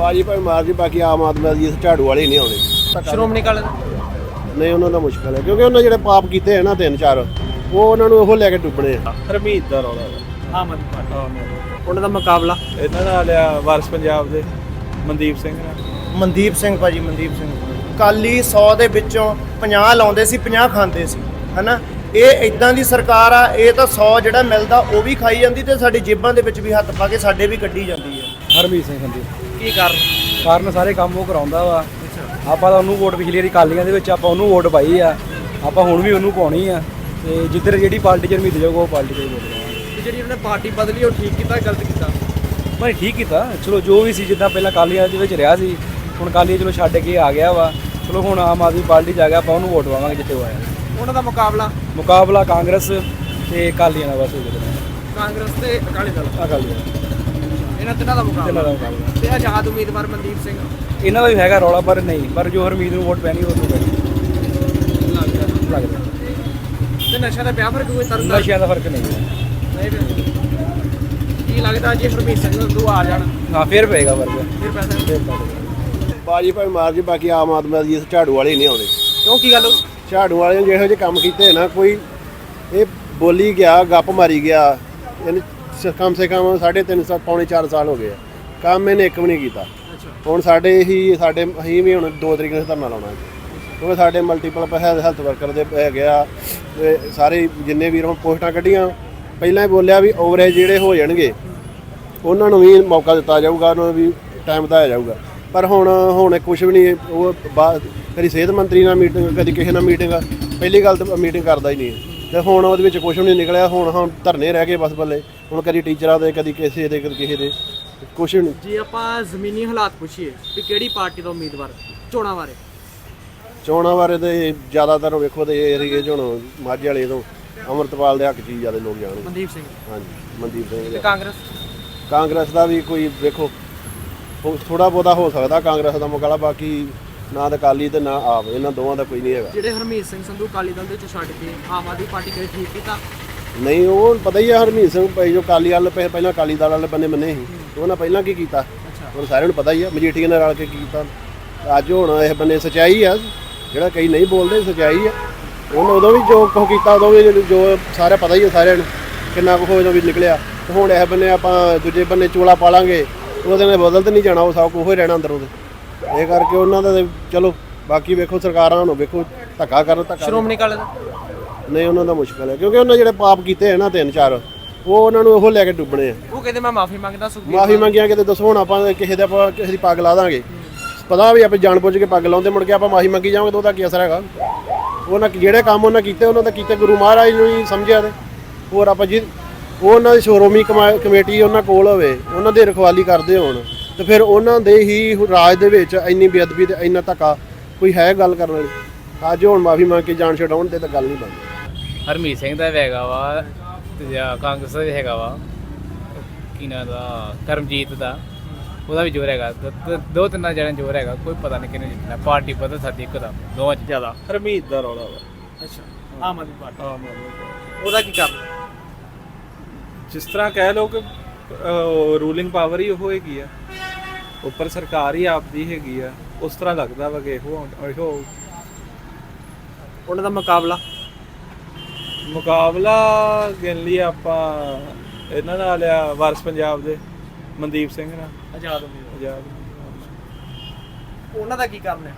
ਬਾਜੀ ਭਾਈ ਮਾਰਦੀ ਬਾਕੀ ਆਮ ਆਦਮੀ ਦੀ ਝਾੜੂ ਵਾਲੇ ਨਹੀਂ ਆਉਂਦੇ। ਸ਼੍ਰੋਮਣੀ ਅਕਾਲੀ ਨਹੀਂ ਉਹਨਾਂ ਦਾ ਮੁਸ਼ਕਲ ਹੈ ਕਿਉਂਕਿ ਉਹਨਾਂ ਜਿਹੜੇ ਪਾਪ ਕੀਤੇ ਹੈ ਨਾ ਤਿੰਨ ਚਾਰ ਉਹ ਉਹਨਾਂ ਨੂੰ ਉਹ ਲੈ ਕੇ ਡੁੱਬਣੇ ਆ। ਹਰਮੀਤ ਦਾ ਰੌਲਾ ਆਮ ਆਦਮੀ ਪਾਰਟੀ। ਉਹਨਾਂ ਦਾ ਮੁਕਾਬਲਾ? ਇਹਨਾਂ ਨਾਲ ਆ ਵਾਰਸ ਪੰਜਾਬ ਦੇ ਮਨਦੀਪ ਸਿੰਘ ਨਾਲ। ਮਨਦੀਪ ਸਿੰਘ ਭਾਜੀ ਮਨਦੀਪ ਸਿੰਘ ਕਾਲੀ 100 ਦੇ ਵਿੱਚੋਂ 50 ਲਾਉਂਦੇ ਸੀ 50 ਖਾਂਦੇ ਸੀ ਹਨਾ? ਇਹ ਇਦਾਂ ਦੀ ਸਰਕਾਰ ਆ ਇਹ ਤਾਂ 100 ਜਿਹੜਾ ਮਿਲਦਾ ਉਹ ਵੀ ਖਾਈ ਜਾਂਦੀ ਤੇ ਸਾਡੀ ਜੇਬਾਂ ਦੇ ਵਿੱਚ ਵੀ ਹੱਥ ਪਾ ਕੇ ਸਾਡੇ ਵੀ ਕੱਢੀ ਜਾਂਦੀ ਹੈ ਹਰਮੀਤ ਸਿੰਘ ਸੰਧੂ ਕੀ ਕਾਰਨ? ਕਾਰਨ ਸਾਰੇ ਕੰਮ ਉਹ ਕਰਾਉਂਦਾ ਵਾ। ਆਪਾਂ ਤਾਂ ਉਹਨੂੰ ਵੋਟ ਪਿਛਲੀ ਵਾਰੀ ਕਾਲੀਆਂ ਦੇ ਵਿੱਚ ਆਪਾਂ ਉਹਨੂੰ ਵੋਟ ਪਾਈ ਆ। ਆਪਾਂ ਹੁਣ ਵੀ ਉਹਨੂੰ ਪਾਉਣੀ ਆ। ਤੇ ਜਿੱਧਰ ਜਿਹੜੀ ਪਾਰਟੀ ਚ ਹਰਮੀਤ ਜਾਊਗਾ ਉਹ ਪਾਰਟੀ ਤੇ ਵੋਟ ਪਾਵਾਂਗੇ। ਤੇ ਜਿਹੜੀ ਉਹਨੇ ਪਾਰਟੀ ਬਦਲੀ ਉਹ ਠੀਕ ਕੀਤਾ ਗਲਤ ਕੀਤਾ? ਮੈਂ ਠੀਕ ਕੀਤਾ। ਚਲੋ ਜੋ ਵੀ ਸੀ ਜਿੱਦਾਂ ਪਹਿਲਾਂ ਕਾਲੀਆਂ ਦੇ ਵਿੱਚ ਰਿਹਾ ਸੀ ਹੁਣ ਕਾਲੀਆਂ ਚਲੋ ਛੱਡ ਕੇ ਆ ਗਿਆ ਵਾ। ਚਲੋ ਹੁਣ ਆਮ ਆਦਮੀ ਪਾਰਟੀ ਚ ਆ ਗਿਆ ਆਪਾਂ ਉਹਨੂੰ ਵੋਟ ਪਾਵਾਂਗੇ ਜਿੱਥੇ ਉਹ ਆਇਆ। ਉਹਨਾਂ ਦਾ ਮੁਕਾਬਲਾ? ਮੁਕਾਬਲਾ ਕਾਂਗਰਸ ਤੇ ਕਾਲੀਆਂ ਦਾ ਬਸ ਹੋ ਗਿਆ। ਕਾਂਗਰਸ ਤੇ ਅਕਾਲੀ ਦਲ? ਅਕਾਲੀ ਦਲ। ਇਹਨਾਂ ਤਿੰਨਾਂ ਦਾ ਮੁਕਾਬਲਾ। ਦਾ ਮੁਕਾਬਲਾ। ਤੇ ਆਜ਼ਾਦ ਉਮੀਦਵਾਰ ਮਨਦੀਪ ਸਿੰਘ। ਇਹਨਾਂ ਦਾ ਵੀ ਹੈਗਾ ਰੌਲਾ ਪਰ ਨਹੀਂ। ਪਰ ਜੋ ਹਰਮੀਤ ਨੂੰ ਵੋਟ ਪੈਣੀ ਉਹ ਤੋਂ ਪੈਣੀ। ਲੱਗਦਾ। ਤੇ ਨਸ਼ਾ ਦਾ ਪਿਆ ਫ਼ਰਕ ਕੋਈ ਤਰਦਾ ਨਸ਼ਿਆਂ ਦਾ ਫ਼ਰਕ ਨਹੀਂ ਹੈ। ਨਹੀਂ ਪਿਆ। ਕੀ ਲੱਗਦਾ ਜੇ ਹਰਮੀਤ ਸਿੰਘ ਸੰਧੂ ਆ ਜਾਣ? ਹਾਂ ਫੇਰ ਪਏਗਾ ਫ਼ਰਕ। ਫਿਰ ਪੈਸਾ। ਫੇਰ ਪਏਗਾ ਬਾਜੀ ਭਾਈ ਮਾਰਦੀ ਬਾਕੀ ਆਮ ਆਦਮੀ ਦੀ ਇਸ ਝਾੜੂ ਵਾਲੇ ਨਹੀਂ ਆਉਂਦੇ। ਕਿਉਂ ਕੀ ਗੱਲ? ਝਾੜੂ ਵਾਲਿਆਂ ਨੇ ਜਿਹੋ ਜਿਹੇ ਕੰਮ ਕੀਤੇ ਨਾ ਕੋਈ ਇਹ ਬੋਲੀ ਗਿਆ ਗੱਪ ਮਾਰੀ ਗਿਆ ਇਹਨੇ ਸ- ਕਮ ਸੇ ਕਮ ਸਾਢੇ ਤਿੰਨ ਸਾਲ ਪੌਣੇ 4 ਸਾਲ ਹੋ ਗਏ ਆ। ਕੰਮ ਇਹਨੇ ਇੱਕ ਵੀ ਨਹੀਂ ਕੀਤਾ। ਹੁਣ ਸਾਡੇ ਹੀ ਸਾਡੇ ਅਸੀਂ ਵੀ ਹੁਣ 2 ਤਰੀਕ ਨੂੰ ਧਰਨਾ ਲਾਉਣਾ। ਹੈ। ਕਿਉਂਕਿ ਸਾਡੇ ਮਲਟੀਪਲ ਹੈਲਥ ਵਰਕਰ ਦੇ ਹੈਗੇ ਆ ਤੇ ਸਾਰੇ ਜਿੰਨੇ ਵੀ ਹੁਣ ਪੋਸਟਾਂ ਕੱਢੀਆਂ ਪਹਿਲਾਂ ਹੀ ਬੋਲਿਆ ਵੀ ਓਵਰੇਜ ਜਿਹੜੇ ਹੋ ਜਾਣਗੇ ਉਹਨਾਂ ਨੂੰ ਵੀ ਮੌਕਾ ਦਿੱਤਾ ਜਾਊਗਾ ਉਹਨਾਂ ਨੂੰ ਵੀ ਟਾਈਮ ਦਿੱਤਾ ਜਾਊਗਾ। ਪਰ ਹੁਣ ਹੁਣ ਕੁਝ ਵੀ ਨਹੀਂ ਉਹ ਬਾਅਦ ਕਦੀ ਸਿਹਤ ਮੰਤਰੀ ਨਾਲ ਮੀਟਿੰਗ ਕਦੀ ਕਿਸੇ ਨਾਲ ਮੀਟਿੰਗ ਪਹਿਲੀ ਗੱਲ ਤਾਂ ਮੀਟਿੰਗ ਕਰਦਾ ਹੀ ਨਹੀਂ। ਤੇ ਹੁਣ ਉਹਦੇ ਵਿੱਚ ਕੁਝ ਵੀ ਨਹੀਂ ਨਿਕਲਿਆ ਹੁਣ ਹੁਣ ਧਰਨੇ ਰਹਿ ਗਏ ਬਸ ਬੱਲੇ। ਹੁਣ ਕਦੀ ਟੀਚਰਾਂ ਦੇ ਕਦੀ ਕਿਸੇ ਦੇ ਕਦੀ ਕਿਸੇ ਦੇ। ਵੀ ਨਹੀਂ ਜੇ ਆਪਾਂ ਜ਼ਮੀਨੀ ਹਾਲਾਤ ਪੁੱਛੀਏ ਕਿ ਕਿਹੜੀ ਪਾਰਟੀ ਦਾ ਉਮੀਦਵਾਰ ਚੋਣਾਂ ਬਾਰੇ? ਚੋਣਾਂ ਬਾਰੇ ਤੇ ਜ਼ਿਆਦਾਤਰ ਵੇਖੋ ਤੇ ਏਰੀਏ 'ਚ ਹੁਣ ਮਾਝੇ ਵਾਲੇ ਤੋਂ। ਅਮਰਤਪਾਲ ਦੇ ਹੱਕ 'ਚ ਹੀ ਜ਼ਿਆਦਾ ਲੋਕ ਜਾਣਗੇ। ਮਨਦੀਪ ਸਿੰਘ। ਹਾਂਜੀ ਮਨਦੀਪ ਸਿੰਘ ਤੇ ਦੇ। ਕਾਂਗਰਸ? ਕਾਂਗਰਸ ਦਾ ਵੀ ਕੋਈ ਵੇਖੋ ਥੋੜਾ ਬਹੁਤਾ ਹੋ ਸਕਦਾ ਕਾਂਗਰਸ ਦਾ ਮੁਕਾਬਲਾ ਬਾਕੀ ਨਾ ਤਾਂ ਅਕਾਲੀ ਤੇ ਨਾ ਆਪ ਇਹਨਾਂ ਦੋਵਾਂ ਦਾ ਕੋਈ ਨਹੀਂ ਹੈਗਾ। ਜਿਹੜੇ ਹਰਮੀਤ ਸਿੰਘ ਸੰਧੂ ਅਕਾਲੀ ਦਲ ਦੇ ਚ ਛੱਡ ਕੇ ਆਮ ਆਦਮੀ ਪਾਰਟੀ ਕਰੇ ਠੀਕ ਕੀਤਾ? ਨਹੀਂ ਉਹ ਪਤਾ ਹੀ ਆ ਹਰਮੀਤ ਸਿੰਘ ਭਾਈ ਜੋ ਕਾਲੀ ਵਾਲੇ ਪਹਿ- ਪਹਿਲਾਂ ਕਾਲੀ ਦਲ ਵਾਲੇ ਬੰਨੇ ਮੰਨੇ ਸੀ। ਉਹਨਾਂ ਪਹਿਲਾਂ ਕੀ ਕੀਤਾ? ਹੁਣ ਸਾਰਿਆਂ ਨੂੰ ਪਤਾ ਹੀ ਆ ਮਜੀਠੀਆ ਨਾਲ ਰਲ ਕੇ ਕੀ ਕੀਤਾ। ਅੱਜ ਹੁਣ ਇਹ ਬੰਨੇ ਸਚਾਈ ਆ ਜਿਹੜਾ ਕਈ ਨਹੀਂ ਬੋਲਦੇ ਸਚਾਈ ਆ। ਉਹਨੇ ਉਦੋਂ ਵੀ ਜੋ ਕੁਛ ਕੀਤਾ ਉਦੋਂ ਵੀ ਜੋ ਸਾਰਾ ਪਤਾ ਹੀ ਆ ਸਾਰਿਆਂ ਨੂੰ ਕਿੰਨਾ ਕੁ ਉਦੋਂ ਵੀ ਨਿਕਲਿਆ। ਤੇ ਹੁਣ ਇਹ ਬੰਨੇ ਆਪਾਂ ਦੂਜੇ ਬੰਨੇ ਚੋਲਾ ਪਾਲਾਂਗੇ ਉਹਦੇ ਨਾਲ ਬਦਲ ਤੇ ਨਹੀਂ ਜਾਣਾ ਉਹ ਸਭ ਕੁਝ ਹੀ ਰਹਿਣਾ ਅੰਦਰੋਂ ਦੇ। ਇਹ ਕਰਕੇ ਉਹਨਾਂ ਦਾ ਤੇ ਚਲੋ ਬਾਕੀ ਵੇਖੋ ਸਰਕਾਰਾਂ ਨੂੰ ਵੇਖੋ ਧੱਕਾ ਕਰਨ ਧੱਕਾ ਸ਼੍ਰੋਮਣੀ ਅਕਾਲੀ ਦਲ? ਨਹੀਂ ਉਹਨਾਂ ਦਾ ਮੁਸ਼ਕਲ ਹੈ ਕਿਉਂਕਿ ਉਹਨਾਂ ਜਿਹੜੇ ਪਾਪ ਕੀਤੇ ਹੈ ਨਾ ਤਿੰਨ ਚਾਰ ਉਹ ਉਹਨਾਂ ਨੂੰ ਉਹ ਲੈ ਕੇ ਡੁੱਬਣੇ ਆ। ਉਹ ਕਹਿੰਦੇ ਮੈਂ ਮਾਫੀ ਮੰਗਦਾ ਸੁਖਬੀਰ ਮਾਫੀ ਮੰਗਿਆ ਕਿਤੇ ਦੱਸੋ ਹੁਣ ਆਪਾਂ ਕਿਸੇ ਦੇ ਆਪਾਂ ਕਿਸੇ ਦੀ ਪੱਗ ਲਾ ਦਾਂਗੇ। ਪਤਾ ਵੀ ਆਪਾਂ ਜਾਣ ਬੁੱਝ ਕੇ ਪੱਗ ਲਾਉਂਦੇ ਮੁੜ ਕੇ ਆਪਾਂ ਮਾਫੀ ਮੰਗੀ ਜਾਵਾਂਗੇ ਤਾਂ ਉਹਦਾ ਕੀ ਅਸਰ ਹੈਗਾ? ਉਹਨਾਂ ਜਿਹੜੇ ਕੰਮ ਉਹਨਾਂ ਕੀਤੇ ਉਹਨਾਂ ਦਾ ਕੀਤੇ ਗੁਰੂ ਮਹਾਰਾਜ ਨੂੰ ਹੀ ਸਮਝਿਆ ਤੇ। ਹੋਰ ਆਪਾਂ ਜੀ ਉਹ ਉਹਨਾਂ ਦੀ ਸ਼ੋਰੋਮੀ ਕਮਾ- ਕਮੇਟੀ ਉਹਨਾਂ ਕੋਲ ਹੋਵੇ ਉਹਨਾਂ ਦੀ ਰਖਵਾਲੀ ਕਰਦੇ ਹੋਣ ਤੇ ਫਿਰ ਉਹਨਾਂ ਦੇ ਹੀ ਰਾਜ ਦੇ ਵਿੱਚ ਇੰਨੀ ਬੇਅਦਬੀ ਤੇ ਇੰਨਾ ਧੱਕਾ ਕੋਈ ਹੈ ਗੱਲ ਕਰਨ ਵਾਲੀ? ਅੱਜ ਹੁਣ ਮਾਫੀ ਮੰਗ ਕੇ ਜਾਨ ਛਡਾਉਣ ਤੇ ਤਾਂ ਗੱਲ ਨਹੀਂ ਬਣਦੀ। ਹਰਮੀਤ ਸਿੰਘ ਦਾ ਵੀ ਹੈਗਾ ਵਾ ਤੇ ਜਾਂ ਕਾਂਗਰਸ ਦਾ ਵੀ ਹੈਗਾ ਵਾ। ਕੀ ਨਾਂ ਦਾ? ਕਰਮਜੀਤ ਦਾ। ਉਹਦਾ ਵੀ ਜ਼ੋਰ ਹੈਗਾ। ਦ- ਦ- ਦੋ ਤਿੰਨਾਂ ਜਣਾਂ ਜ਼ੋਰ ਹੈਗਾ। ਕੋਈ ਪਤਾ ਨਹੀਂ ਕਿਹਨੇ ਜਿੱਤਣਾ। ਪਾਰਟੀ ਬਦਲ ਸਕਦੀ ਇੱਕਦਮ ਦੋਵਾਂ ਚ ਜ਼ਿਆਦਾ। ਹਰਮੀਤ ਦਾ ਰੌਲਾ ਵਾ। ਅੱਛਾ। ਆਮ ਆਦਮੀ ਪਾਰਟੀ। ਆਮ ਆਦਮੀ ਪਾਰਟੀ। ਉਹਦਾ ਕੀ ਕਾਰਨ ਜਿਸ ਤਰ੍ਹਾਂ ਕਹਿ ਲਓ ਕਿ ਰੂਲਿੰਗ ਪਾਵਰ ਹੀ ਉਹ ਹੈਗੀ ਆ। ਉੱਪਰ ਸਰਕਾਰ ਹੀ ਆਪਦੀ ਹੈਗੀ ਆ। ਉਸ ਤਰ੍ਹਾਂ ਲੱਗਦਾ ਵਾ ਕਿ ਇਹੋ ਇਹੋ। ਉਹਨਾਂ ਦਾ ਮੁਕਾਬਲਾ। ਮੁਕਾਬਲਾ ਗਿਣ ਲਈ ਆਪਾਂ ਇਹਨਾਂ ਨਾਲ ਆ ਵਾਰਸ ਪੰਜਾਬ ਦੇ ਮਨਦੀਪ ਸਿੰਘ ਨਾਲ। ਆਜ਼ਾਦ ਉਮੀਦਵਾਰ। ਆਜ਼ਾਦ ਉਹਨਾਂ ਦਾ ਕੀ ਕਾਰਨ ਹੈ?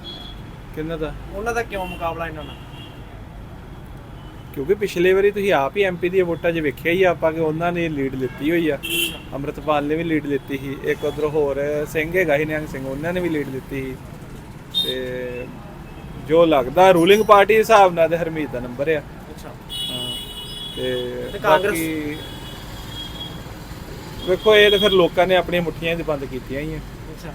ਕਿੰਨਾ ਦਾ? ਉਹਨਾਂ ਦਾ ਕਿਉਂ ਮੁਕਾਬਲਾ ਇਹਨਾਂ ਨਾਲ? ਕਿਉਂਕਿ ਪਿਛਲੇ ਵਾਰੀ ਤੁਸੀਂ ਆਪ ਹੀ ਐਮਪੀ ਦੀਆਂ ਵੋਟਾਂ 'ਚ ਵੇਖਿਆ ਹੀ ਆ ਆਪਾਂ ਕਿ ਉਹਨਾਂ ਨੇ ਲੀਡ ਲਿੱਤੀ ਹੋਈ ਆ। ਅੰਮ੍ਰਿਤਪਾਲ ਨੇ ਵੀ ਲੀਡ ਲਿੱਤੀ ਸੀ ਇੱਕ ਉਧਰ ਹੋਰ ਸਿੰਘ ਹੈਗਾ ਸੀ ਨਿਹੰਗ ਸਿੰਘ ਉਹਨਾਂ ਨੇ ਵੀ ਲੀਡ ਲਿੱਤੀ ਸੀ। ਤੇ ਜੋ ਲੱਗਦਾ ਰੂਲਿੰਗ ਪਾਰਟੀ ਦੇ ਹਿਸਾਬ ਨਾਲ ਤੇ ਹਰਮੀਤ ਦਾ ਨੰਬਰ ਆ। ਅੱਛਾ। ਹਾਂ ਤੇ ਕਾਂਗਰਸ? ਵੇਖੋ ਇਹ ਤਾਂ ਫਿਰ ਲੋਕਾਂ ਨੇ ਆਪਣੀਆਂ ਮੁੱਠੀਆਂ 'ਚ ਬੰਦ ਕੀਤੀਆਂ ਹੀ ਆ। ਅੱਛਾ।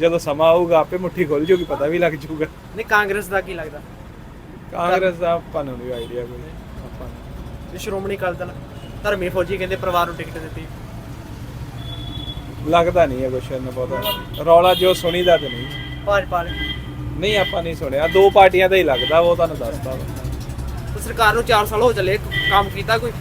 ਜਦੋਂ ਸਮਾਂ ਆਊਗਾ ਆਪੇ ਮੁੱਠੀ ਖੁੱਲ ਜੂਗੀ ਪਤਾ ਵੀ ਲੱਗ ਜੂਗਾ। ਨਹੀਂ ਕਾਂਗਰਸ ਦਾ ਕੀ ਲੱਗਦਾ? ਕਾਂਗਰਸ ਦਾ ਆਪਾਂ ਨੂੰ ਨਹੀਂ ਆਈਡੀਆ ਕੋਈ। ਆਪਾਂ ਨੂੰ। ਤੇ ਸ਼੍ਰੋਮਣੀ ਅਕਾਲੀ ਦਲ ਧਰਮੀ ਫੌਜੀ ਕਹਿੰਦੇ ਪਰਿਵਾਰ ਨੂੰ ਟਿਕਟ ਦਿੱਤੀ। ਲੱਗਦਾ ਨਹੀਂ ਹੈ ਕੁਛ ਇਹਨਾਂ ਬਹੁਤਾ। ਰੌਲਾ ਜੋ ਸੁਣੀਦਾ ਤੇ ਨਹੀਂ। ਭਾਜਪਾ ਵਾਲੇ। ਨਹੀਂ ਆਪਾਂ ਨਹੀਂ ਸੁਣਿਆ। ਦੋ ਪਾਰਟੀਆਂ ਦਾ ਹੀ ਲੱਗਦਾ ਉਹ ਤੁਹਾਨੂੰ ਦੱਸਦਾ ਵਾ। ਸਰਕਾਰ ਨੂੰ 4 ਸਾਲ ਹੋ ਚੱਲੇ ਕੰਮ ਕੀਤਾ ਕੋਈ।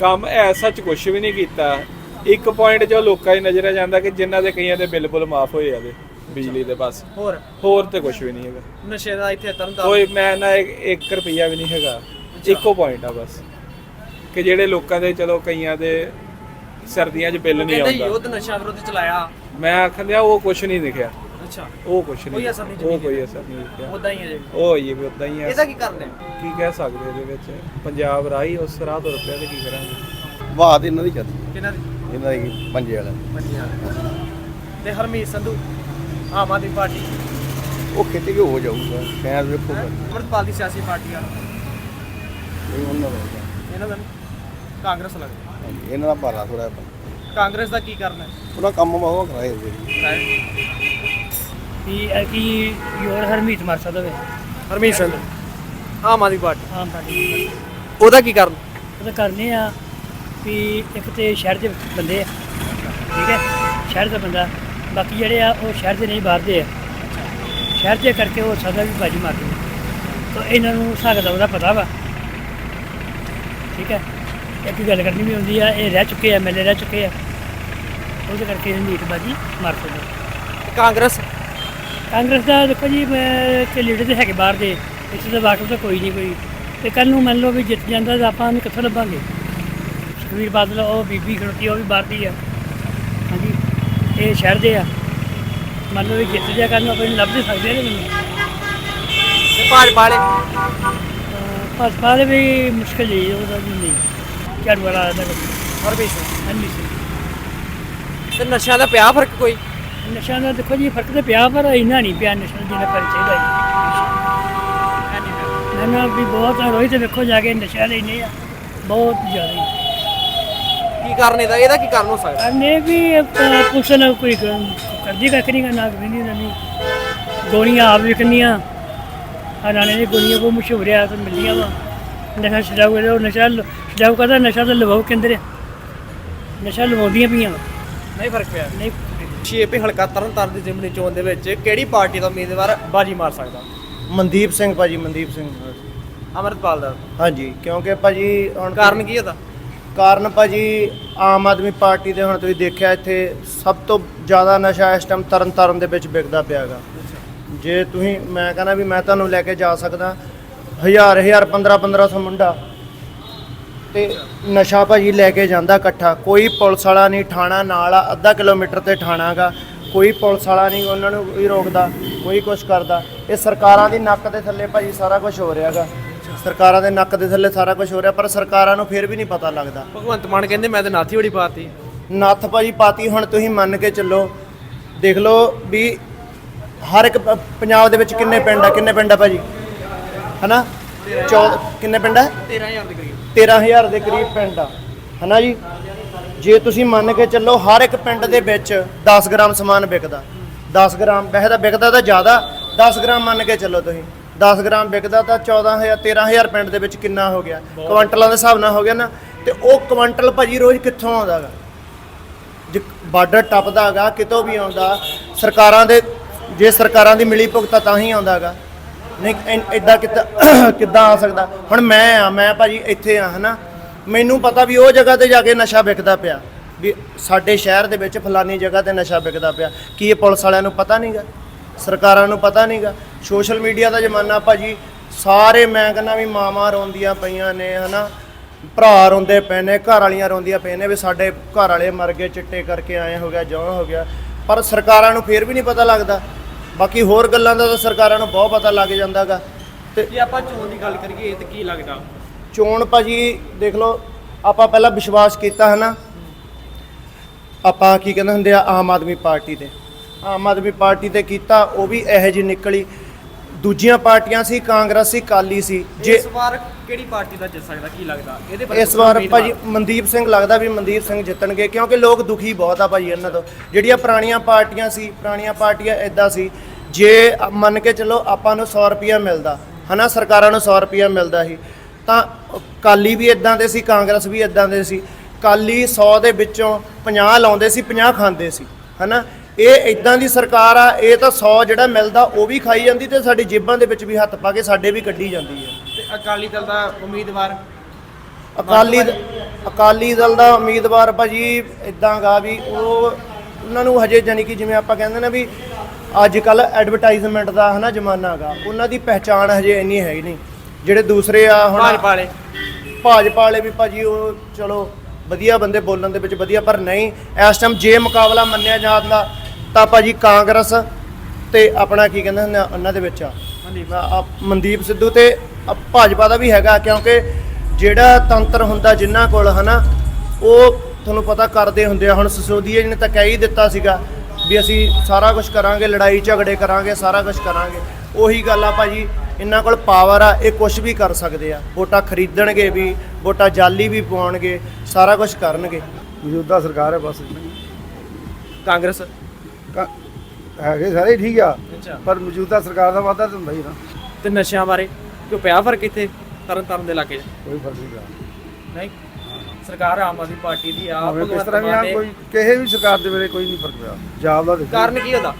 ਕੰਮ ਐਸਾ ਚ ਕੁਝ ਵੀ ਨਹੀਂ ਕੀਤਾ। ਇੱਕ ਪੁਆਇੰਟ ਜੋ ਲੋਕਾਂ ਦੀ ਨਜ਼ਰ ਆ ਜਾਂਦਾ ਕਿ ਜਿਨ੍ਹਾਂ ਦੇ ਕਈਆਂ ਦੇ ਬਿੱਲ ਬੁੱਲ ਮਾਫ ਹੋਏ ਆਵੇ ਬਿਜਲੀ ਦੇ ਬਸ। ਹੋਰ? ਹੋਰ ਤੇ ਕੁਝ ਵੀ ਨਹੀਂ ਹੈਗਾ। ਨਸ਼ੇ ਦਾ ਇੱਥੇ ਤਰਨਤਾਰਨ ਕੋਈ ਮੈਂ ਨਾ 1 ਰੁਪਿਆ ਵੀ ਨਹੀਂ ਹੈਗਾ। ਇੱਕੋ ਪੁਆਇੰਟ ਆ ਬਸ। ਕਿ ਜਿਹੜੇ ਲੋਕਾਂ ਦੇ ਚਲੋ ਕਈਆਂ ਦੇ ਸਰਦੀਆਂ 'ਚ ਬਿੱਲ ਨਹੀਂ ਆਉਂਦਾ। ਯੁੱਧ ਨਸ਼ਾ ਵਿਰੁੱਧ ਚਲਾਇਆ। ਮੈਂ ਆਖਿਆ ਉਹ ਕੁਝ ਨਹੀਂ ਦਿਖਿਆ। ਅੱਛਾ। ਉਹ ਕੁਝ ਨਹੀਂ। ਕੋਈ ਅਸਰ ਨਹੀਂ ਉਹ ਕੋਈ ਅਸਰ ਨਹੀਂ ਦਿਖਿਆ ਉਦਾਂ ਹੀ ਹੈ ਜੀ ਉਹ ਹੀ ਵੀ ਉਦਾਂ ਹੀ ਆ। ਇਹਦਾ ਕੀ ਕਰਨਾ ਹੈ? ਕੀ ਕਹਿ ਸਕਦੇ ਇਹਦੇ ਵਿੱਚ? ਪੰਜਾਬ ਰਾਹੀ ਉਸ ਰਾਹ ਤੁਰ ਪਿਆ ਤੇ ਕੀ ਕਰਾਂਗੇ? ਬਾਤ ਇਹਨਾਂ ਦੀ ਚੱਲਦੀ। ਕਿਹਨਾਂ ਦੀ? ਇਹਨਾਂ ਦੀ ਪੰਜੇ ਵਾਲਾ ਪੰਜਾਬ ਤੇ ਹਰਮੀਤ ਸੰਧੂ ਆਮ ਆਦਮੀ ਪਾਰਟੀ। ਉਹ ਖਿੱਚ ਕੇ ਹੋ ਜਾਊਗਾ। ਸ਼ਾਇਦ ਵੇਖੋ ਅਮਰਪਾਲ ਦੀ ਸਿਆਸੀ ਪਾਰਟੀ ਆ। ਇਹ ਉਹਨਾਂ ਦਾ ਹੋਊਗਾ। ਇਹਨਾਂ ਦਾ ਨੀ? ਕਾਂਗਰਸ ਲੱਗਦਾ ਹਾਂਜੀ, ਇਹਨਾਂ ਦਾ ਭਾਰਾ ਥੋੜਾ ਕਾਂਗਰਸ ਦਾ ਕੀ ਕਰਨਾ ਹੈ? ਉਹਦਾ ਕੰਮ ਬਹੁਤ ਕਰਾਏ ਹੋਏ ਵੀ ਕੀ ਯੋਰ ਹਰਮੀਤ ਮਾਰ ਸਕਦਾ ਵੇ। ਹਰਮੀਤ ਸੰਧੂ ਆਮ ਆਦਮੀ ਪਾਰਟੀ। ਆਮ ਪਾਰਟੀ। ਉਹਦਾ ਕੀ ਕਰਨਾ? ਉਹ ਤਾਂ ਕਰਨੇ ਆ ਵੀ ਇੱਕ ਤੇ ਸ਼ਹਿਰ ਦੇ ਬੰਦੇ ਆ ਠੀਕ ਹੈ? ਸ਼ਹਿਰ ਦਾ ਬੰਦਾ। ਬਾਕੀ ਜਿਹੜੇ ਆ ਉਹ ਸ਼ਹਿਰ ਦੇ ਨਹੀਂ ਬਾਹਰ ਦੇ ਆ। ਸ਼ਹਿਰ ਦੇ ਕਰਕੇ ਉਹ ਸਦਾ ਵੀ ਬਾਜੀ ਮਾਰਦੇ ਨੇ। ਤਾਂ ਇਹਨਾਂ ਨੂੰ ਸਾਗ ਦਾ ਉਹਦਾ ਪਤਾ ਵਾ। ਠੀਕ ਹੈ? ਇੱਕ ਗੱਲ ਕਰਨੀ ਵੀ ਹੁੰਦੀ ਆ ਇਹ ਰਹਿ ਚੁੱਕੇ ਆ ਐਮਐਲਏ ਰਹਿ ਚੁੱਕੇ ਆ। ਉਹਦੇ ਕਰਕੇ ਇਹ ਨੀਤ ਬਾਜੀ ਮਾਰ ਸਕਦੇ ਕਾਂਗਰਸ? ਕਾਂਗਰਸ ਦਾ ਦੇਖੋ ਜੀ ਮੈਂ ਕਿ ਲੀਡਰ ਤੇ ਹੈਗੇ ਬਾਹਰ ਦੇ ਇੱਥੇ ਤਾਂ ਵਾਟਰ ਤਾਂ ਕੋਈ ਨਹੀਂ ਕੋਈ। ਤੇ ਕੱਲ ਨੂੰ ਮੰਨ ਲਓ ਵੀ ਜਿੱਤ ਜਾਂਦਾ ਤਾਂ ਆਪਾਂ ਉਹਨੂੰ ਕਿੱਥੋਂ ਲੱਭਾਂਗੇ? ਸੁਖਵੀਰ ਬਾਦਲ ਉਹ ਬੀਬੀ ਖੜੋਤੀ ਉਹ ਵੀ ਬਾਹਰ ਦੀ ਆ। ਹਾਂਜੀ ਇਹ ਸ਼ਹਿਰ ਦੇ ਆ। ਮੰਨ ਲਓ ਵੀ ਜਿੱਤ ਜਾ ਕੱਲ ਨੂੰ ਆਪਾਂ ਲੱਭ ਨਹੀਂ ਸਕਦੇ ਨੇ ਮੈਨੂੰ ਤੇ ਭਾਜਪਾ ਵਾਲੇ? ਭਾਜਪਾ ਦੇ ਵੀ ਮੁਸ਼ਕਲ ਹੀ ਉਹਦਾ ਵੀ ਨਹੀਂ। ਝਾੜੂ ਵਾਲਾ ਦਾ ਹਰਮੀਤ ਸਿੰਘ। ਹਾਂਜੀ ਤੇ ਨਸ਼ਿਆਂ ਦਾ ਪਿਆ ਫ਼ਰਕ ਕੋਈ? ਨਸ਼ਾ ਦਾ ਦੇਖੋ ਜੀ ਫ਼ਰਕ ਤਾਂ ਪਿਆ ਪਰ ਇੰਨਾ ਨਹੀਂ ਪਿਆ ਨਸ਼ਾ ਜਿੰਨਾ ਪਰ ਚਾਹੀਦਾ ਜੀ। ਨਾ ਨਾ ਵੀ ਬਹੁਤ ਰੋਹਿਤ ਵੇਖੋ ਜਾ ਕੇ ਨਸ਼ਾ ਲੈਨੇ ਆ ਬਹੁਤ ਜ਼ਿਆਦਾ ਕੀ ਕਾਰਨ ਇਹਦਾ? ਇਹਦਾ ਕੀ ਕਾਰਨ ਹੋ ਸਕਦਾ? ਕਰਨੇ ਵੀ ਪੁਲਿਸ ਨਾਲ ਕੋਈ ਕ- ਕਰਦੀ ਕੱਖ ਨਹੀਂ ਕਰਨਾ ਵੀ ਨਹੀਂ ਗੋਲੀਆਂ ਆਪ ਵਿਕਣੀਆਂ ਆ ਨਾਲੇ ਦੀ ਗੋਲੀਆਂ ਬਹੁਤ ਮਸ਼ਹੂਰ ਆ ਤੇ ਮਿਲੀਆਂ ਵਾ। ਨਸ਼ਾ ਇਹਦਾ ਉਹ ਨਸ਼ਾ ਛਡਾਊ ਕਰਦਾ ਨਸ਼ਾ ਤਾਂ ਲਵਾਓ ਕੇਂਦਰ ਨਸ਼ਾ ਲਵਾਉਂਦੀਆਂ ਪਈਆਂ ਨਹੀਂ ਫ਼ਰਕ ਪਿਆ। ਨਹੀਂ ਛੇਪੇ ਹਲਕਾ ਤਰਨਤਾਰਨ ਦੀ ਜ਼ਿਮਨੀ ਚੋਣ ਦੇ ਵਿੱਚ ਕਿਹੜੀ ਪਾਰਟੀ ਦਾ ਉਮੀਦਵਾਰ ਬਾਜੀ ਮਾਰ ਸਕਦਾ? ਮਨਦੀਪ ਸਿੰਘ ਭਾਜੀ ਮਨਦੀਪ ਸਿੰਘ। ਅਮਰਪਾਲ ਦਾ। ਹਾਂਜੀ ਕਿਉਂਕਿ ਭਾਜੀ ਹੁਣ ਕਾਰਨ ਕੀ ਇਹਦਾ ਕਾਰਨ ਭਾਜੀ ਆਮ ਆਦਮੀ ਪਾਰਟੀ ਦੇ ਹੁਣ ਤੁਸੀਂ ਦੇਖਿਆ ਇੱਥੇ ਸਭ ਤੋਂ ਜ਼ਿਆਦਾ ਨਸ਼ਾ ਇਸ ਟਾਈਮ ਤਰਨ ਤਾਰਨ ਦੇ ਵਿੱਚ ਵਿਕਦਾ ਪਿਆਗਾ। ਜੇ ਤੁਸੀਂ ਮੈਂ ਕਹਿੰਦਾ ਵੀ ਮੈਂ ਤੁਹਾਨੂੰ ਲੈ ਕੇ ਜਾ ਸਕਦਾ ਹਜ਼ਾਰ ਹਜ਼ਾਰ 15 1500 ਮੁੰਡਾ ਤੇ ਨਸ਼ਾ ਭਾਜੀ ਲੈ ਕੇ ਜਾਂਦਾ ਇਕੱਠਾ। ਕੋਈ ਪੁਲਿਸ ਵਾਲਾ ਨਹੀਂ ਠਾਣਾ ਨਾਲ ਆ ਅੱਧਾ ਕਿਲੋਮੀਟਰ ਤੇ ਠਾਣਾਗਾ ਕੋਈ ਪੁਲਿਸ ਵਾਲਾ ਨਹੀਂ ਉਹਨਾਂ ਨੂੰ ਕੋਈ ਰੋਕਦਾ ਕੋਈ ਕੁਝ ਕਰਦਾ। ਇਹ ਸਰਕਾਰਾਂ ਦੀ ਨੱਕ ਦੇ ਥੱਲੇ ਭਾਜੀ ਸਾਰਾ ਕੁਝ ਹੋ ਰਿਹਾਗਾ ਸਰਕਾਰਾਂ ਦੇ ਨੱਕ ਦੇ ਥੱਲੇ ਸਾਰਾ ਕੁਝ ਹੋ ਰਿਹਾ ਪਰ ਸਰਕਾਰਾਂ ਨੂੰ ਫਿਰ ਵੀ ਨਹੀਂ ਪਤਾ ਲੱਗਦਾ। ਭਗਵੰਤ ਮਾਨ ਕਹਿੰਦੇ ਮੈਂ ਤੇ ਨਾਥੀ ਬੜੀ ਪਾਤੀ। ਨੱਥ ਭਾਜੀ ਪਾਤੀ ਹੁਣ ਤੁਸੀਂ ਮੰਨ ਕੇ ਚੱਲੋ ਦੇਖ ਲਓ ਵੀ ਹਰ ਇੱਕ ਪ- ਪੰਜਾਬ ਦੇ ਵਿੱਚ ਕਿੰਨੇ ਪਿੰਡ ਆ ਕਿੰਨੇ ਪਿੰਡ ਆ ਭਾਜੀ? ਹਨਾ? 14 ਕਿੰਨੇ ਪਿੰਡ ਆ 13000 ਦੇ ਕਰੀਬ। 13000 ਦੇ ਕਰੀਬ ਪਿੰਡ ਆ। ਹਨਾ ਜੀ? ਜੇ ਤੁਸੀਂ ਮੰਨ ਕੇ ਚੱਲੋ ਹਰ ਇੱਕ ਪਿੰਡ ਦੇ ਵਿੱਚ 10 ਗ੍ਰਾਮ ਸਮਾਨ ਵਿਕਦਾ 10 ਗ੍ਰਾਮ ਵੈਸੇ ਤਾਂ ਵਿਕਦਾ ਤਾਂ ਜ਼ਿਆਦਾ 10 ਗ੍ਰਾਮ ਮੰਨ ਕੇ ਚੱਲੋ ਤੁਸੀਂ 10 ਗ੍ਰਾਮ ਵਿਕਦਾ ਤਾਂ 14000 13000 ਪਿੰਡ ਦੇ ਵਿੱਚ ਕਿੰਨਾ ਹੋ ਗਿਆ? ਕੁਆਂਟਲਾਂ ਦੇ ਹਿਸਾਬ ਨਾਲ ਹੋ ਗਿਆ ਨਾ ਤੇ ਉਹ ਕੁਆਂਟਲ ਭਾਜੀ ਰੋਜ਼ ਕਿੱਥੋਂ ਆਉਂਦਾਗਾ? ਜੇ ਬਾਰਡਰ ਟੱਪਦਾ ਹੈਗਾ ਕਿਤੋਂ ਵੀ ਆਉਂਦਾ ਸਰਕਾਰਾਂ ਦੇ ਜੇ ਸਰਕਾਰਾਂ ਦੀ ਮਿਲੀ ਭੁਗਤਾ ਤਾਂ ਹੀ ਆਉਂਦਾ ਹੈਗਾ ਨਹੀਂ ਇਦਾਂ ਕਿੱਦਾਂ ਕਿੱਦਾਂ ਆ ਸਕਦਾ? ਹੁਣ ਮੈਂ ਆ, ਮੈਂ ਭਾਜੀ ਇੱਥੇ ਆ, ਹਨਾ? ਮੈਨੂੰ ਪਤਾ ਵੀ ਉਹ ਜਗ੍ਹਾ ਤੇ ਜਾ ਕੇ ਨਸ਼ਾ ਵਿਕਦਾ ਪਿਆ। ਵੀ ਸਾਡੇ ਸ਼ਹਿਰ ਦੇ ਵਿੱਚ ਫਲਾਨੀ ਜਗ੍ਹਾ ਤੇ ਨਸ਼ਾ ਵਿਕਦਾ ਪਿਆ। ਕੀ ਇਹ ਪੁਲਿਸ ਵਾਲਿਆਂ ਨੂੰ ਪਤਾ ਨਹੀਂਗਾ? ਸਰਕਾਰਾਂ ਨੂੰ ਪਤਾ ਨਹੀਂਗਾ? ਸੋਸ਼ਲ ਮੀਡੀਆ ਦਾ ਜ਼ਮਾਨਾ ਭਾਜੀ, ਸਾਰੇ ਮੈਂ ਕਹਿੰਦਾ ਵੀ ਮਾਵਾਂ ਰੋਂਦੀਆਂ ਪਈਆਂ ਨੇ, ਹਨਾ? ਭਰਾ ਰੋਂਦੇ ਪਏ ਨੇ, ਘਰ ਵਾਲੀਆਂ ਰੋਂਦੀਆਂ ਪਏ ਨੇ ਵੀ ਸਾਡੇ ਘਰ ਵਾਲੇ ਮਰ ਗਏ, ਚਿੱਟੇ ਕਰਕੇ ਆਏ ਹੋ ਗਿਆ ਜਿਉਂ ਹੋ ਗਿਆ। ਪਰ ਸਰਕਾਰਾਂ ਨੂੰ ਫੇਰ ਵੀ ਨਹੀਂ ਪਤਾ ਲੱਗਦਾ। ਬਾਕੀ ਹੋਰ ਗੱਲਾਂ ਦਾ ਤਾਂ ਸਰਕਾਰਾਂ ਨੂੰ ਬਹੁਤ ਪਤਾ ਲੱਗ ਜਾਂਦਾਗਾ। ਤੇ ਜੇ ਆਪਾਂ ਚੋਣ ਦੀ ਗੱਲ ਕਰੀਏ ਤੇ ਕੀ ਲੱਗਦਾ? ਚੋਣ ਭਾਜੀ ਦੇਖ ਲਓ ਆਪਾਂ ਪਹਿਲਾਂ ਵਿਸ਼ਵਾਸ ਕੀਤਾ ਹਨਾ। ਆਪਾਂ ਕੀ ਕਹਿੰਦੇ ਹੁੰਦੇ ਆ ਆਮ ਆਦਮੀ ਪਾਰਟੀ ਤੇ। ਆਮ ਆਦਮੀ ਪਾਰਟੀ ਤੇ ਕੀਤਾ ਉਹ ਵੀ ਇਹੋ ਜਿਹੀ ਨਿਕਲੀ। ਦੂਜੀਆਂ ਪਾਰਟੀਆਂ ਸੀ ਕਾਂਗਰਸ ਸੀ ਕਾਲੀ ਸੀ। ਜੇ ਇਸ ਵਾਰ ਕਿਹੜੀ ਪਾਰਟੀ ਦਾ ਜਿੱਤ ਸਕਦਾ ਕੀ ਲੱਗਦਾ? ਇਹਦੇ ਬਾਰੇ ਇਸ ਵਾਰ ਭਾਜੀ ਮਨਦੀਪ ਸਿੰਘ ਲੱਗਦਾ ਵੀ ਮਨਦੀਪ ਸਿੰਘ ਜਿੱਤਣਗੇ ਕਿਉਂਕਿ ਲੋਕ ਦੁਖੀ ਬਹੁਤ ਆ ਭਾਜੀ ਇਹਨਾਂ ਤੋਂ। ਜਿਹੜੀਆਂ ਪੁਰਾਣੀਆਂ ਪਾਰਟੀਆਂ ਸੀ ਪੁਰਾਣੀਆਂ ਪਾਰਟੀਆਂ ਇਦਾਂ ਸੀ ਜੇ ਮੰਨ ਕੇ ਚੱਲੋ ਆਪਾਂ ਨੂੰ 100 ਰੁਪਿਆ ਮਿਲਦਾ ਹਨਾ ਸਰਕਾਰਾਂ ਨੂੰ 100 ਰੁਪਿਆ ਮਿਲਦਾ ਸੀ ਤਾਂ ਕਾਲੀ ਵੀ ਇਦਾਂ ਦੇ ਸੀ ਕਾਂਗਰਸ ਵੀ ਇਦਾਂ ਦੇ ਸੀ ਕਾਲੀ 100 ਦੇ ਵਿੱਚੋਂ 50 ਲਾਉਂਦੇ ਸੀ 50 ਖਾਂਦੇ ਸੀ ਹਨਾ। ਇਹ ਇਦਾਂ ਦੀ ਸਰਕਾਰ ਆ ਇਹ ਤਾਂ 100 ਜਿਹੜਾ ਮਿਲਦਾ ਉਹ ਵੀ ਖਾਈ ਜਾਂਦੀ ਤੇ ਸਾਡੀ ਜੇਬਾਂ ਦੇ ਵਿੱਚ ਵੀ ਹੱਥ ਪਾ ਕੇ ਸਾਡੇ ਵੀ ਕੱਢੀ ਜਾਂਦੀ ਹੈ ਤੇ ਅਕਾਲੀ ਦਲ ਦਾ ਉਮੀਦਵਾਰ? ਅਕਾਲੀ ਅਕਾਲੀ ਦਲ ਦਾ ਉਮੀਦਵਾਰ ਭਾਜੀ ਇਦਾਂ ਗਾ ਵੀ ਉਹ ਉਹਨਾਂ ਨੂੰ ਹਜੇ ਜਾਨੀ ਕਿ ਜਿਵੇਂ ਆਪਾਂ ਕਹਿੰਦੇ ਨੇ ਵੀ ਅੱਜ ਕੱਲ ਐਡਵਰਟਾਈਜ਼ਮੈਂਟ ਦਾ ਹਨਾ ਜ਼ਮਾਨਾ ਹੈਗਾ ਉਹਨਾਂ ਦੀ ਪਹਿਚਾਣ ਹਜੇ ਇੰਨੀ ਹੈ ਹੀ ਨਹੀਂ। ਜਿਹੜੇ ਦੂਸਰੇ ਆ ਹੁਣ ਭਾਜਪਾ ਵਾਲੇ। ਭਾਜਪਾ ਵਾਲੇ ਵੀ ਭਾਜੀ ਉਹ ਚਲੋ ਵਧੀਆ ਬੰਦੇ ਬੋਲਣ ਦੇ ਵਿੱਚ ਵਧੀਆ ਪਰ ਨਹੀਂ ਇਸ ਟਾਈਮ ਜੇ ਮੁਕਾਬਲਾ ਮੰਨਿਆ ਜਾਂਦਾ ਤਾਂ ਭਾਜੀ ਕਾਂਗਰਸ ਤੇ ਆਪਣਾ ਕੀ ਕਹਿੰਦੇ ਹੁੰਦੇ ਆ ਉਹਨਾਂ ਦੇ ਵਿੱਚ ਆ। ਆ- ਮਨਦੀਪ ਸਿੱਧੂ ਤੇ ਆ ਭਾਜਪਾ ਦਾ ਵੀ ਹੈਗਾ ਕਿਉਂਕਿ ਜਿਹੜਾ ਤੰਤਰ ਹੁੰਦਾ ਜਿਨ੍ਹਾਂ ਕੋਲ ਹਨਾ ਉਹ ਤੁਹਾਨੂੰ ਪਤਾ ਕਰਦੇ ਹੁੰਦੇ ਆ। ਹੁਣ ਸਿਸੋਦੀਆ ਜੀ ਨੇ ਤਾਂ ਕਹਿ ਹੀ ਦਿੱਤਾ ਸੀਗਾ ਵੀ ਅਸੀਂ ਸਾਰਾ ਕੁਝ ਕਰਾਂਗੇ ਲੜਾਈ ਝਗੜੇ ਕਰਾਂਗੇ ਸਾਰਾ ਕੁਝ ਕਰਾਂਗੇ। ਉਹੀ ਗੱਲ ਆ ਭਾਜੀ ਇਹਨਾਂ ਕੋਲ ਪਾਵਰ ਆ ਇਹ ਕੁਝ ਵੀ ਕਰ ਸਕਦੇ ਆ। ਵੋਟਾਂ ਖਰੀਦਣਗੇ ਵੀ ਵੋਟਾਂ ਜਾਲੀ ਵੀ ਪਵਾਉਣਗੇ ਸਾਰਾ ਕੁਝ ਕਰਨਗੇ। ਮੌਜੂਦਾ ਸਰਕਾਰ ਹੈ ਬਸ। ਕਾਂਗਰਸ? ਕ- ਹੈਗੇ ਸਾਰੇ ਠੀਕ ਆ ਅੱਛਾ। ਪਰ ਮੌਜੂਦਾ ਸਰਕਾਰ ਦਾ ਵਾਅਦਾ ਤਾਂ ਹੁੰਦਾ ਹੀ ਨਾ। ਤੇ ਨਸ਼ਿਆਂ ਬਾਰੇ ਕਿਉਂ ਪਿਆ ਫ਼ਰਕ ਇੱਥੇ? ਤਰਨ ਤਾਰਨ ਦੇ ਇਲਾਕੇ 'ਚ? ਕੋਈ ਫ਼ਰਕ ਨਹੀਂ ਪਿਆ। ਨਹੀਂ? ਸਰਕਾਰ ਆਮ ਆਦਮੀ ਪਾਰਟੀ ਦੀ ਆ ਭਾਵੇਂ ਕਿਸ ਭਗਵੰਤ ਤਰ੍ਹਾਂ ਵੀ ਆ ਨੇ- ਕੋਈ ਕਿਸੇ ਵੀ ਸਰਕਾਰ ਦੇ ਵੇਲੇ ਕੋਈ ਨਹੀਂ ਫ਼ਰਕ ਪਿਆ। ਜਾਬ ਦਾ ਦੇਖੋ। ਕਾਰਨ ਕੀ ਹੁੰਦਾ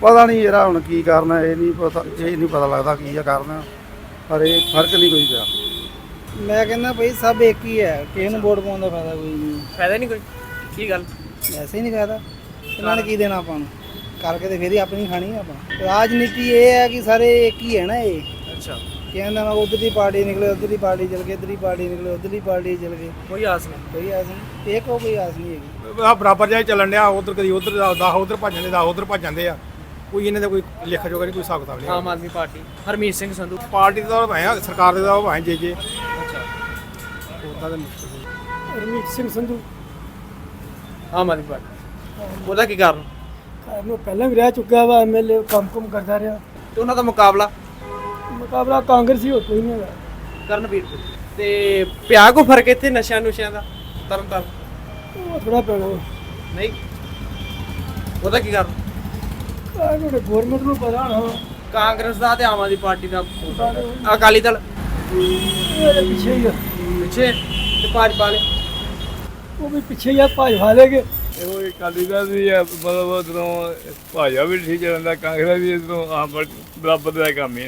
ਪਤਾ ਨਹੀਂ ਯਾਰ ਹੁਣ ਕੀ ਕਰਨਾ ਇਹ ਨਹੀਂ ਪਤਾ ਇਹ ਨਹੀਂ ਪਤਾ ਲੱਗਦਾ ਕੀ ਆ ਕਰਨਾ। ਪਰ ਇਹ ਫ਼ਰਕ ਨਹੀਂ ਕੋਈ ਪਿਆ। ਮੈਂ ਕਹਿੰਦਾ ਭਾਈ ਸਭ ਇੱਕ ਹੀ ਹੈ ਕਿਸੇ ਨੂੰ ਵੋਟ ਪਾਉਣ ਦਾ ਫਾਇਦਾ ਕੋਈ ਨਹੀਂ। ਫਾਇਦਾ ਨਹੀਂ ਕੋਈ? ਕੀ ਗੱਲ? ਵੈਸੇ ਹੀ ਨਹੀਂ ਫਾਇਦਾ। ਇਹਨਾਂ ਨੇ ਕੀ ਦੇਣਾ ਆਪਾਂ ਨੂੰ? ਕਰਕੇ ਤੇ ਫੇਰ ਹੀ ਆਪਣੀ ਖਾਣੀ ਆ ਆਪਾਂ। ਰਾਜਨੀਤੀ ਇਹ ਹੈ ਕਿ ਸਾਰੇ ਇੱਕ ਹੀ ਹੈ ਨਾ ਇਹ। ਅੱਛਾ। ਕਹਿੰਦਾ ਮੈਂ ਉਧਰ ਦੀ ਪਾਰਟੀ ਨਿਕਲੇ ਉਧਰ ਦੀ ਪਾਰਟੀ ਚਲ ਗਈ ਇੱਧਰ ਦੀ ਪਾਰਟੀ ਨਿਕਲੇ ਉਧਰ ਦੀ ਪਾਰਟੀ ਚਲ ਗਈ ਕੋਈ ਆਸ ਨਹੀਂ। ਕੋਈ ਆਸ ਨਹੀਂ। ਇਹ ਕੋ ਕੋਈ ਆਸ ਨਹੀਂ ਹੈਗੀ। ਆ ਬਰਾਬਰ ਹੀ ਚੱਲਣ ਡਿਆ ਉਧਰ ਕਦੀ ਉਧਰ ਦਾ 10 ਉਧਰ ਭੱਜ ਜਾਂਦੇ 10 ਉਧਰ ਭੱਜ ਜਾਂਦੇ ਆ। ਕੋਈ ਇਹਨਾਂ ਦਾ ਕੋਈ ਲਿਖ ਜੋਗਾ ਨਹੀਂ ਕੋਈ ਹਿਸਾਬ ਕਿਤਾਬ ਨਹੀਂ ਆਮ ਆਦਮੀ ਪਾਰਟੀ। ਹਰਮੀਤ ਸਿੰਘ ਸੰਧੂ। ਪਾਰਟੀ ਦਾ ਤਾਂ ਭਾਵੇਂ ਸਰਕਾਰ ਦੇ ਦਾ ਭਾਵੇਂ ਜੇ ਜੇ ਅੱਛਾ। ਉਹਦਾ ਤਾਂ ਨਹੀਂ ਰਮੀਤ ਸਿੰਘ ਸੰਧੂ। ਆਮ ਆਦਮੀ ਪਾਰਟੀ। ਉਹਦਾ ਕੀ ਕਾਰਨ? ਕਾਰਨ ਪਹਿਲਾਂ ਵੀ ਰਹਿ ਚੁੱਕਾ ਵਾ ਐਮਐਲਏ ਕੰਮ ਕੁਮ ਕਰਦਾ ਰਿਹਾ। ਤੇ ਉਹਨਾਂ ਦਾ ਮੁਕਾਬਲਾ? ਮੁਕਾਬਲਾ ਕਾਂਗਰਸੀ ਹੋਰ ਕੋਈ ਨਹੀਂ ਹੈਗਾ। ਕਰਨਵੀਰ ਕੌਰ। ਤੇ ਪਿਆ ਕੋ ਫ਼ਰਕ ਇੱਥੇ ਨਸ਼ਿਆਂ ਨੁਸ਼ਿਆਂ ਦਾ? ਤਰਨ ਤਾਰਨ ਉਹ ਥੋੜਾ ਪੈਣਾ। ਨਹੀਂ? ਉਹਦਾ ਕੀ ਕਾਰਨ? ਕਾਂਗਰਸ ਗਵਰਨਮੈਂਟ ਨੂੰ ਪਤਾ ਨਾ ਕਾਂਗਰਸ ਦਾ ਤੇ ਆਮ ਆਦਮੀ ਪਾਰਟੀ ਦਾ। ਅਕਾਲੀ ਦਲ। ਇਹਦੇ ਪਿੱਛੇ ਹੀ ਆ। ਪਿੱਛੇ ਤੇ ਭਾਜਪਾ ਵਾਲੇ? ਉਹ ਵੀ ਪਿੱਛੇ ਹੀ ਆ ਭਾਜਪਾ ਲੈਗੇ ਇਹੋ ਅਕਾਲੀ ਦਲ ਵੀ ਹੈ ਮਤਲਬ ਉਧਰੋਂ ਭਾਜਾ ਵੀ ਠੀਕ ਚੱਲਦਾ ਕਾਂਗਰਸ ਵੀ ਇਧਰੋਂ ਆਮ ਬਰਾਬਰ ਦਾ ਕੰਮ ਹੈ